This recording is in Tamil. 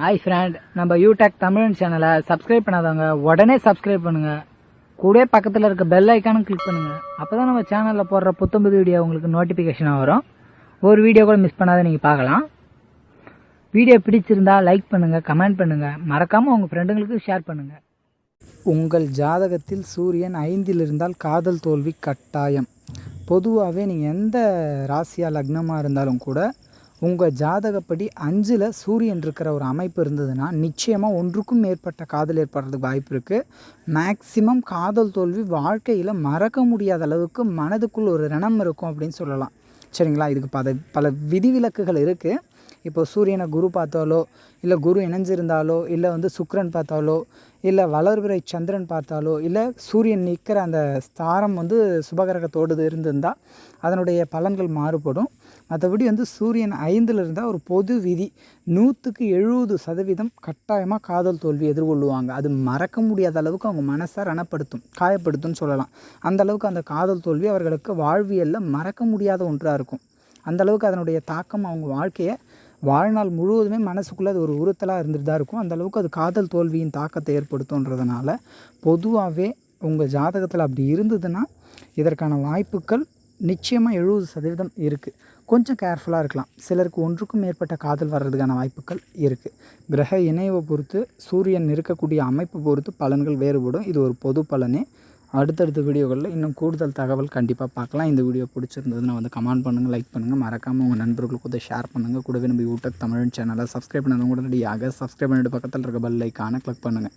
ஹாய் ஃப்ரெண்ட் நம்ம யூடெக் தமிழ் சேனலை சப்ஸ்கிரைப் பண்ணாதவங்க உடனே சப்ஸ்கிரைப் பண்ணுங்க. கூட பக்கத்தில் இருக்க பெல் ஐக்கானும் கிளிக் பண்ணுங்க. அப்பதான் நம்ம சேனலில் போடுற புத்தம்புது வீடியோ உங்களுக்கு நோட்டிஃபிகேஷனாக வரும். ஒரு வீடியோ கூட மிஸ் பண்ணாத நீங்கள் பார்க்கலாம். வீடியோ பிடிச்சிருந்தா லைக் பண்ணுங்க கமெண்ட் பண்ணுங்க. மறக்காம உங்க ஃப்ரெண்டுங்களுக்கு ஷேர் பண்ணுங்க. உங்கள் ஜாதகத்தில் சூரியன் ஐந்தில் இருந்தால் காதல் தோல்வி கட்டாயம். பொதுவாகவே நீங்கள் எந்த ராசியாக லக்னமாக இருந்தாலும் கூட உங்கள் ஜாதகப்படி அஞ்சில் சூரியன் இருக்கிற ஒரு அமைப்பு இருந்ததுன்னா நிச்சயமாக ஒன்றுக்கும் மேற்பட்ட காதல் ஏற்படுறதுக்கு வாய்ப்பு இருக்குது மேக்சிமம் காதல் தோல்வி வாழ்க்கையில் மறக்க முடியாத அளவுக்கு மனதுக்குள் ஒரு ரணம் இருக்கும் அப்படின்னு சொல்லலாம். சரிங்களா? இதுக்கு பல பல விதிவிலக்குகள் இருக்குது இப்போ சூரியனை குரு பார்த்தாலோ இல்லை குரு இணைஞ்சிருந்தாலோ இல்லை வந்து சுக்கரன் பார்த்தாலோ இல்லை வளர்பிறை சந்திரன் பார்த்தாலோ இல்லை சூரியன் நிற்கிற அந்த ஸ்தாரம் வந்து சுபகிரகத்தோடு இருந்திருந்தால் அதனுடைய பலன்கள் மாறுபடும். மற்றபடி வந்து சூரியன் ஐந்தில் இருந்தால் ஒரு பொது விதி நூற்றுக்கு எழுபது சதவீதம் கட்டாயமாக காதல் தோல்வி எதிர்கொள்ளுவாங்க. அது மறக்க முடியாத அளவுக்கு அவங்க மனசை ரணப்படுத்தும் காயப்படுத்தும்னு சொல்லலாம். அந்த அளவுக்கு அந்த காதல் தோல்வி அவர்களுக்கு வாழ்வியலில் மறக்க முடியாத ஒன்றாக இருக்கும். அந்தளவுக்கு அதனுடைய தாக்கம் அவங்க வாழ்க்கையை வாழ்நாள் முழுவதுமே மனசுக்குள்ளே அது ஒரு உறுத்தலாக இருந்துட்டு தான் இருக்கும் அந்தளவுக்கு அது காதல் தோல்வியின் தாக்கத்தை ஏற்படுத்துன்றதுனால பொதுவாகவே உங்கள் ஜாதகத்தில் அப்படி இருந்ததுன்னா இதற்கான வாய்ப்புகள் நிச்சயமாக எழுபது சதவீதம் இருக்குது கொஞ்சம் கேர்ஃபுல்லாக இருக்கலாம். சிலருக்கு ஒன்றுக்கும் மேற்பட்ட காதல் வர்றதுக்கான வாய்ப்புகள் இருக்குது கிரக இணைவை பொறுத்து சூரியன் இருக்கக்கூடிய அமைப்பு பொறுத்து பலன்கள் வேறுபடும். இது ஒரு பொது பலனே. அடுத்தடுத்த வீடியோகளில் இன்னும் கூடுதல் தகவல் கண்டிப்பாக பார்க்கலாம். இந்த வீடியோ பிடிச்சிருந்ததுன்னா வந்து கமெண்ட் பண்ணுங்கள் லைக் பண்ணுங்கள் மறக்காமல் உங்கள் நண்பர்களுக்கு வந்து ஷேர் பண்ணுங்கள் கூடவே நம்ம யூடியூப் தமிழ் சேனலை சப்ஸ்கிரைப் பண்ணணும் உடனடியாக சப்ஸ்கிரைப் பண்ணிட்டு பக்கத்தில் இருக்க பெல் ஐக்கானை கிளிக் பண்ணுங்கள்